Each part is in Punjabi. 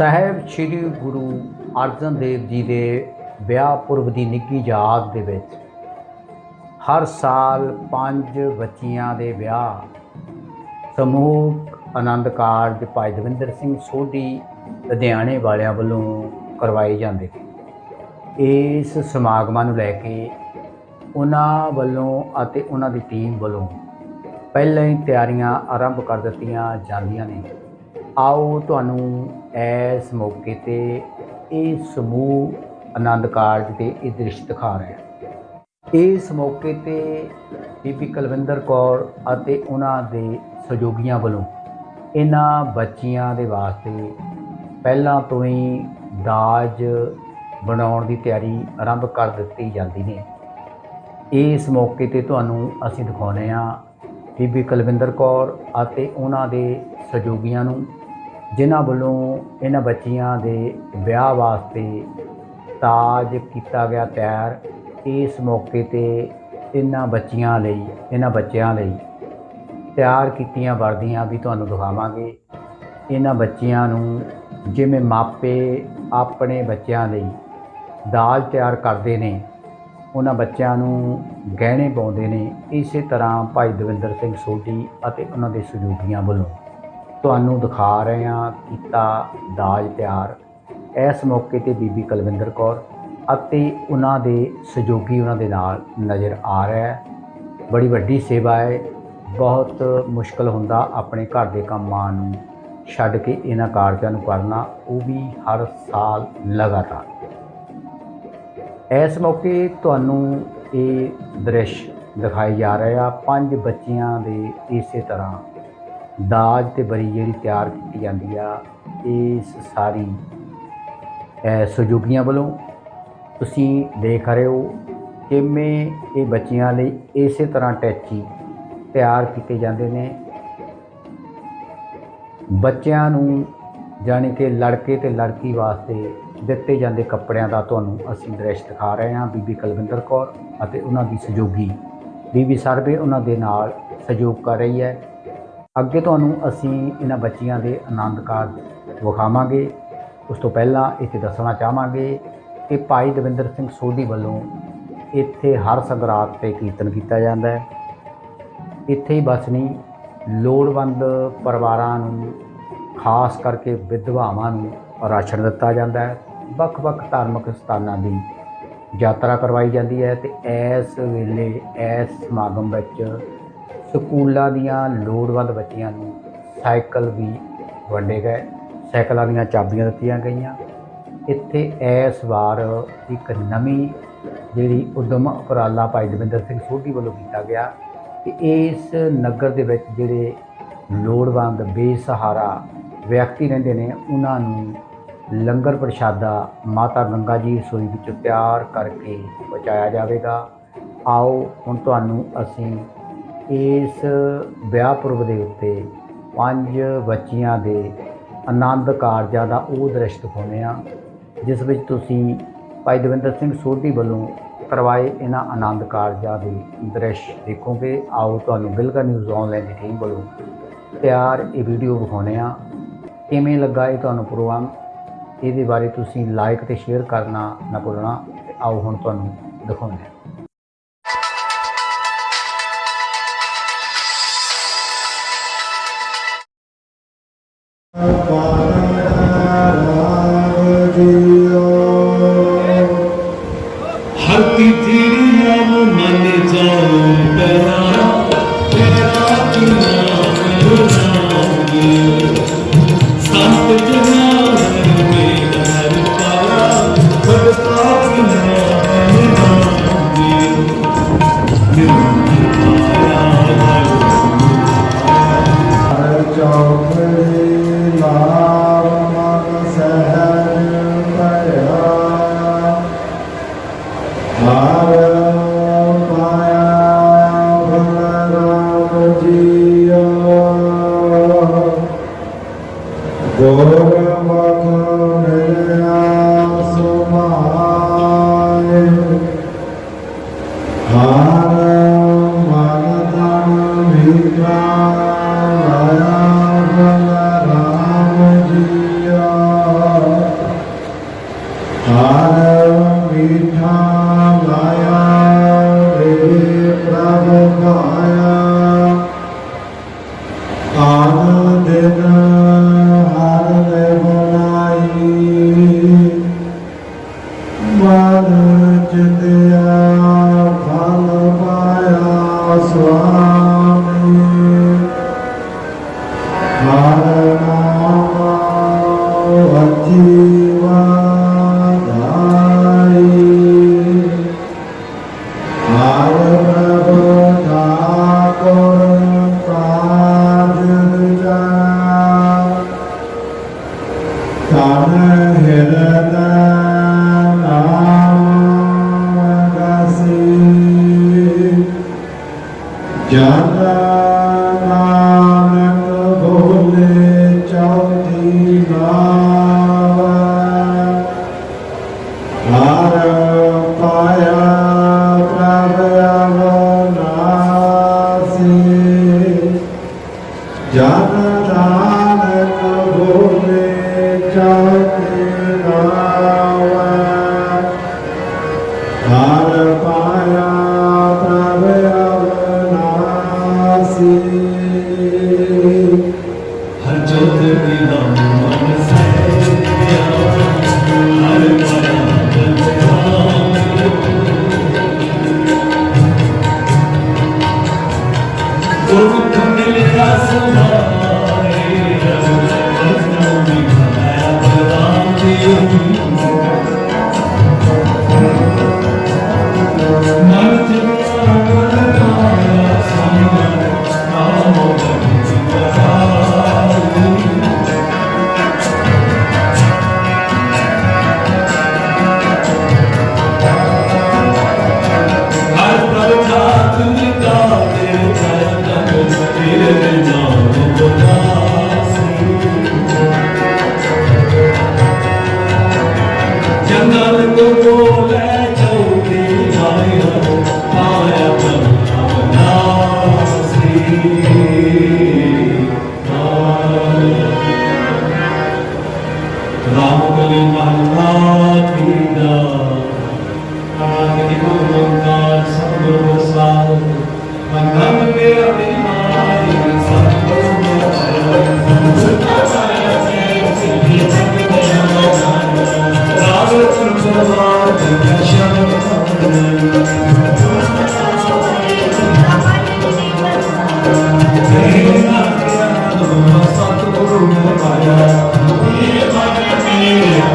ਸਾਹਿਬ ਸ੍ਰੀ ਗੁਰੂ ਅਰਜਨ ਦੇਵ ਜੀ ਦੇ ਵਿਆਹ ਪੁਰਬ ਦੀ ਨਿੱਘੀ ਯਾਦ ਦੇ ਵਿੱਚ ਹਰ ਸਾਲ ਪੰਜ ਬੱਚੀਆਂ ਦੇ ਵਿਆਹ ਸਮੂਹ ਆਨੰਦ ਕਾਰਜ ਭਾਈ ਦਵਿੰਦਰ ਸਿੰਘ ਸੋਢੀ ਲੁਧਿਆਣੇ ਵਾਲਿਆਂ ਵੱਲੋਂ ਕਰਵਾਏ ਜਾਂਦੇ ਇਸ ਸਮਾਗਮਾਂ ਨੂੰ ਲੈ ਕੇ ਉਹਨਾਂ ਵੱਲੋਂ ਅਤੇ ਉਹਨਾਂ ਦੀ ਟੀਮ ਵੱਲੋਂ ਪਹਿਲਾਂ ਹੀ ਤਿਆਰੀਆਂ ਆਰੰਭ ਕਰ ਦਿੱਤੀਆਂ ਜਾਂਦੀਆਂ ਨੇ। ਆਓ ਤੁਹਾਨੂੰ ਇਸ ਮੌਕੇ ਤੇ ਇਹ ਸਮੂਹ ਆਨੰਦ ਕਾਰਜ ਦੇ ਇਹ ਦ੍ਰਿਸ਼ ਦਿਖਾ ਰਹੇ ਹਾਂ। ਇਸ ਮੌਕੇ ਤੇ ਬੀਬੀ ਕੁਲਵਿੰਦਰ ਕੌਰ ਅਤੇ ਉਹਨਾਂ ਦੇ ਸਹਿਯੋਗੀਆਂ ਵੱਲੋਂ ਇਹਨਾਂ ਬੱਚੀਆਂ ਦੇ ਵਾਸਤੇ ਪਹਿਲਾਂ ਤੋਂ ਹੀ ਦਾਜ ਬਣਾਉਣ ਦੀ ਤਿਆਰੀ ਆਰੰਭ ਕਰ ਦਿੱਤੀ ਜਾਂਦੀ ਨੇ। ਇਸ ਮੌਕੇ ਤੇ ਤੁਹਾਨੂੰ ਅਸੀਂ ਦਿਖਾਉਂਦੇ ਹਾਂ ਬੀਬੀ ਕੁਲਵਿੰਦਰ ਕੌਰ ਅਤੇ ਉਹਨਾਂ ਦੇ ਸਹਿਯੋਗੀਆਂ ਨੂੰ ਜਿਨ੍ਹਾਂ ਵੱਲੋਂ ਇਹਨਾਂ ਬੱਚੀਆਂ ਦੇ ਵਿਆਹ ਵਾਸਤੇ ਤਾਜ ਕੀਤਾ ਗਿਆ ਤਿਆਰ, ਇਸ ਮੌਕੇ ਤੇ ਇਹਨਾਂ ਬੱਚੀਆਂ ਲਈ, ਇਹਨਾਂ ਬੱਚਿਆਂ ਲਈ ਤਿਆਰ ਕੀਤੀਆਂ ਵਰਦੀਆਂ ਵੀ ਤੁਹਾਨੂੰ ਦਿਖਾਵਾਂਗੇ। ਇਹਨਾਂ ਬੱਚਿਆਂ ਨੂੰ ਜਿਵੇਂ ਮਾਪੇ ਆਪਣੇ ਬੱਚਿਆਂ ਲਈ ਦਾਜ ਤਿਆਰ ਕਰਦੇ ਨੇ, ਉਹਨਾਂ ਬੱਚਿਆਂ ਨੂੰ ਗਹਿਣੇ ਪਾਉਂਦੇ ਨੇ, ਇਸੇ ਤਰ੍ਹਾਂ ਭਾਈ ਦਵਿੰਦਰ ਸਿੰਘ ਸੋਢੀ ਅਤੇ ਉਹਨਾਂ ਦੇ ਸਹਿਯੋਗੀਆਂ ਵੱਲੋਂ। ਤੁਹਾਨੂੰ ਦਿਖਾ ਰਹੇ ਹਾਂ ਕੀਤਾ ਦਾਜ ਤਿਆਰ। ਇਸ ਮੌਕੇ ਤੇ ਬੀਬੀ ਕੁਲਵਿੰਦਰ ਕੌਰ ਅਤੇ ਉਹਨਾਂ ਦੇ ਸਹਿਯੋਗੀ ਉਹਨਾਂ ਦੇ ਨਾਲ ਨਜ਼ਰ ਆ ਰਿਹਾ ਹੈ। ਬੜੀ ਵੱਡੀ ਸੇਵਾ ਹੈ। ਬਹੁਤ ਮੁਸ਼ਕਲ ਹੁੰਦਾ ਆਪਣੇ ਘਰ ਦੇ ਕੰਮਾਂ ਨੂੰ ਛੱਡ ਕੇ ਇਹਨਾਂ ਕਾਰਜਾਂ ਨੂੰ ਕਰਨਾ, ਉਹ ਵੀ ਹਰ ਸਾਲ ਲਗਾਤਾਰ। ਇਸ ਮੌਕੇ ਤੁਹਾਨੂੰ ਇਹ ਦ੍ਰਿਸ਼ ਦਿਖਾਈ ਜਾ ਰਿਹਾ। ਪੰਜ ਬੱਚਿਆਂ ਦੇ ਇਸੇ ਤਰ੍ਹਾਂ ਦਾਜ ਤੇ ਬਰੀ ਜਿਹੜੀ ਤਿਆਰ ਕੀਤੀ ਜਾਂਦੀ ਆ, ਇਸ ਸਾਰੀ ਸਹਿਯੋਗੀਆਂ ਵੱਲੋਂ ਤੁਸੀਂ ਦੇਖ ਰਹੇ ਹੋ ਕਿਵੇਂ ਇਹ ਬੱਚਿਆਂ ਲਈ ਇਸੇ ਤਰ੍ਹਾਂ ਟੈਚੀ ਤਿਆਰ ਕੀਤੇ ਜਾਂਦੇ ਨੇ। ਬੱਚਿਆਂ ਨੂੰ ਜਾਣੀ ਕਿ ਲੜਕੇ ਤੇ ਲੜਕੀ ਵਾਸਤੇ ਦਿੱਤੇ ਜਾਂਦੇ ਕੱਪੜਿਆਂ ਦਾ ਤੁਹਾਨੂੰ ਅਸੀਂ ਦ੍ਰਿਸ਼ ਦਿਖਾ ਰਹੇ ਹਾਂ, ਬੀਬੀ ਕੁਲਵਿੰਦਰ ਕੌਰ ਅਤੇ ਉਹਨਾਂ ਦੀ ਸਹਿਯੋਗੀ ਬੀਬੀ ਸਰਬੇ ਉਹਨਾਂ ਦੇ ਨਾਲ ਸਹਿਯੋਗ ਕਰ ਰਹੀ ਹੈ। ਅੱਗੇ ਤੁਹਾਨੂੰ ਅਸੀਂ ਇਹਨਾਂ ਬੱਚੀਆਂ ਦੇ ਆਨੰਦ ਕਾਰਜ ਵਿਖਾਵਾਂਗੇ। ਉਸ ਤੋਂ ਪਹਿਲਾਂ ਇੱਥੇ ਦੱਸਣਾ ਚਾਹਾਂਗੇ ਕਿ ਭਾਈ ਦਵਿੰਦਰ ਸਿੰਘ ਸੋਢੀ ਵੱਲੋਂ ਇੱਥੇ ਹਰ ਸੰਗਰਾਤ ਤੇ ਕੀਰਤਨ ਕੀਤਾ ਜਾਂਦਾ ਹੈ। ਇੱਥੇ ਹੀ ਬਸ ਨਹੀਂ, ਲੋੜਵੰਦ ਪਰਿਵਾਰਾਂ ਨੂੰ, ਖਾਸ ਕਰਕੇ ਵਿਧਵਾਵਾਂ ਨੂੰ ਰਾਸ਼ਨ ਦਿੱਤਾ ਜਾਂਦਾ ਹੈ। ਵੱਖ-ਵੱਖ ਧਾਰਮਿਕ ਸਥਾਨਾਂ ਦੀ ਯਾਤਰਾ ਕਰਵਾਈ ਜਾਂਦੀ ਹੈ ਤੇ ਇਸ ਵੇਲੇ ਇਸ ਸਮਾਗਮ ਵਿੱਚ ਸਕੂਲਾਂ ਦੀਆਂ ਲੋੜਵੰਦ ਬੱਚਿਆਂ ਨੂੰ ਸਾਈਕਲ ਵੀ ਵੰਡੇ ਗਏ। ਸਾਈਕਲਾਂ ਦੀਆਂ ਚਾਬੀਆਂ ਦਿੱਤੀਆਂ ਗਈਆਂ। ਇੱਥੇ ਇਸ ਵਾਰ ਇੱਕ ਨਵੀਂ ਜਿਹੜੀ ਉਦਮ ਉਪਰਾਲਾ ਭਾਈ ਦਵਿੰਦਰ ਸਿੰਘ ਸੋਢੀ ਵੱਲੋਂ ਕੀਤਾ ਗਿਆ ਕਿ ਇਸ ਨਗਰ ਦੇ ਵਿੱਚ ਜਿਹੜੇ ਲੋੜਵੰਦ, ਬੇਸਹਾਰਾ ਵਿਅਕਤੀ ਰਹਿੰਦੇ ਨੇ, ਉਹਨਾਂ ਨੂੰ ਲੰਗਰ ਪ੍ਰਸ਼ਾਦਾ, ਮਾਤਾ ਗੰਗਾ ਜੀ ਰਸੋਈ ਵਿੱਚ ਤਿਆਰ ਕਰਕੇ ਪਹੁੰਚਾਇਆ ਜਾਵੇਗਾ। ਆਓ, ਹੁਣ ਤੁਹਾਨੂੰ ਅਸੀਂ ਇਸ ਵਿਆਹ ਪੁਰਬ ਦੇ ਉੱਤੇ ਪੰਜ ਬੱਚੀਆਂ ਦੇ ਆਨੰਦ ਕਾਰਜਾਂ ਦਾ ਉਹ ਦ੍ਰਿਸ਼ ਦਿਖਾਉਂਦੇ ਹਾਂ, ਜਿਸ ਵਿੱਚ ਤੁਸੀਂ ਭਾਈ ਦਵਿੰਦਰ ਸਿੰਘ ਸੋਢੀ ਵੱਲੋਂ ਕਰਵਾਏ ਇਹਨਾਂ ਆਨੰਦ ਕਾਰਜਾਂ ਦੇ ਦ੍ਰਿਸ਼ ਦੇਖੋਗੇ। ਆਓ ਤੁਹਾਨੂੰ ਬਿਲਕੁਲ ਨਿਊਜ਼ ਆਨਲਾਈਨ ਦੀ ਟੀਮ ਵੱਲੋਂ ਤਿਆਰ ਇਹ ਵੀਡੀਓ ਵਿਖਾਉਂਦੇ ਆ ਕਿਵੇਂ ਲੱਗਾ ਇਹ ਤੁਹਾਨੂੰ ਪ੍ਰੋਗਰਾਮ? ਇਹਦੇ ਬਾਰੇ ਤੁਸੀਂ ਲਾਈਕ ਤੇ ਸ਼ੇਅਰ ਕਰਨਾ ਨਾ ਭੁੱਲਣਾ। ਤੇ ਆਓ ਹੁਣ ਤੁਹਾਨੂੰ ਦਿਖਾਉਂਦੇ ਹਾਂ। ਹਰ ਗੁਰਮੁਖ ਮਿਲਿਆ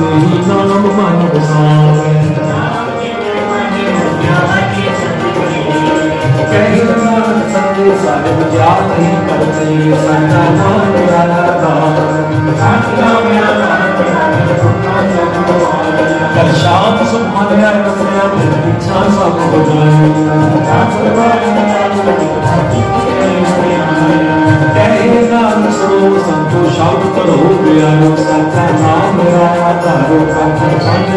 ਸਤਨਾਮ ਦਾ ਸਤਨਾਮ ਸੋਮੀ ਸੋ ਕਿਉ ਬੋਲ ਨਹੀਂ ਕਰਦੇ ਰਹਿ ਸਦਾ ਸਲਾ ਤੇ ਨਾਮ ਮਨ ਨਾਮ ਸੰਦੇ ਸਾਰੇ ਕਰ ਸ਼ਾਮ ਸੁਭਾਨਿਆ ਕਮਿਆ ਇੱਛਾ ਸਭ ਬਜਾਏ ਕਹੇ ਨਾਮ ਸਰੋ ਸੰਤੋ ਸ਼ਬਦ ਕਰੋ ਬਿਆਨੋ ਸੱਚਾ ਨਾਮ ਮੇਰਾ ਆਧਾਰੋ ਕੰਠ ਪੰਜ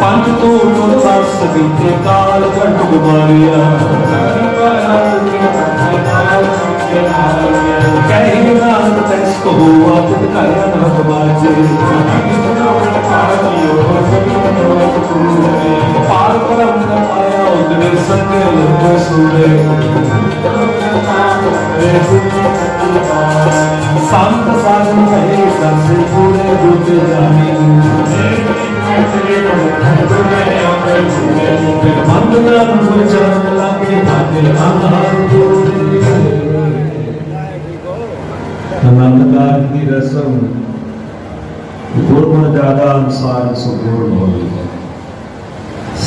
ਪੰਜ ਤੋਂ ਗੁਰ ਦਸ ਬੀਤੇ ਕਾਲ ਘਟ ਗੁਮਾਰਿਆ ਕਹੇ ਨਾਮ ਤੈਸ ਕੋ ਆਪਤ ਕਰ ਨਾ ਬਾਜੇ ਪਾਰ ਕਰਮ ਨਾ ਪਾਇਆ ਉਦਰੇ ਸੰਗੇ ਲੋਕ ਸੁਰੇ ਸੰਤ ਸਾਧਨ ਕਹੇ ਸਸੇ ਪੂਰੇ ਬੁੱਧ ਜਾਣੀ। ਮੰਦ ਨਾ ਰੂਪ ਚਰਨ ਲਾਗੇ, ਭਾਗੇ ਅੰਧਾਰ ਜੋੜੇ। ਆਨੰਦਕਾਰ ਦੀ ਰਸਮ ਗੁਰਮੁਖ ਜ਼ਿਆਦਾ ਅਨੁਸਾਰ ਸੁਪੂਰਨ ਹੋਈ ਹੈ।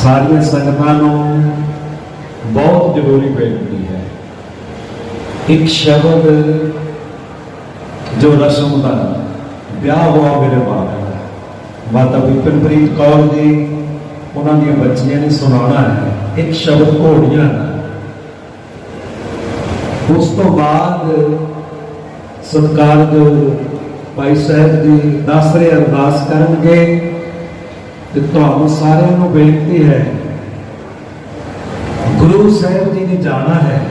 ਸਾਰੀਆਂ ਸੰਗਤਾਂ ਨੂੰ ਬਹੁਤ ਜ਼ਰੂਰੀ ਬੇਨਤੀ ਹੈ। ਇੱਕ ਸ਼ਬਦ ਜੋ ਰਸਮ ਦਾ ਵਿਆਹ ਹੋਆ ਮੇਰੇ ਬਾਪ ਮਾਤਾ ਵਿਪਨਪ੍ਰੀਤ ਕੌਰ ਜੀ ਉਹਨਾਂ ਦੀਆਂ ਬੱਚੀਆਂ ਨੇ ਸੁਣਾਉਣਾ ਹੈ, ਇੱਕ ਸ਼ਬਦ ਘੋੜੀਆਂ ਉਸ ਤੋਂ ਬਾਅਦ ਸਤਿਕਾਰਯੋਗ ਭਾਈ ਸਾਹਿਬ ਜੀ ਦਾਸਰੇ ਅਰਦਾਸ ਕਰਨਗੇ ਤੇ ਤੁਹਾਨੂੰ ਸਾਰਿਆਂ ਨੂੰ ਬੇਨਤੀ ਹੈ ਗੁਰੂ ਸਾਹਿਬ ਜੀ ਨੇ ਜਾਣਾ ਹੈ।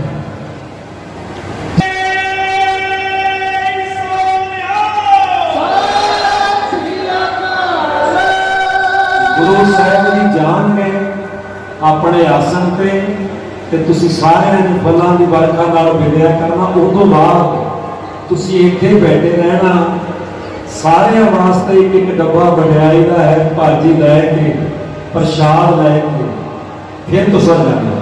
ਗੁਰੂ ਸਾਹਿਬ ਜੀ ਜਾਣਗੇ ਆਪਣੇ ਆਸਣ ਤੇ ਤੇ ਤੁਸੀਂ ਸਾਰਿਆਂ ਨੂੰ ਫਲਾਂ ਦੀ ਬਰਕਤ ਨਾਲ ਮਿਲਿਆ ਕਰਨਾ। ਉਸ ਤੋਂ ਬਾਅਦ ਤੁਸੀਂ ਇੱਥੇ ਬੈਠੇ ਰਹਿਣਾ। ਸਾਰਿਆਂ ਵਾਸਤੇ ਇੱਕ ਇੱਕ ਡੱਬਾ ਬਣਾਇਆ ਹੈ, ਭਾਜੀ ਲੈ ਕੇ, ਪ੍ਰਸ਼ਾਦ ਲੈ ਕੇ, ਫਿਰ ਤੁਸੀਂ ਜਾਣਾ।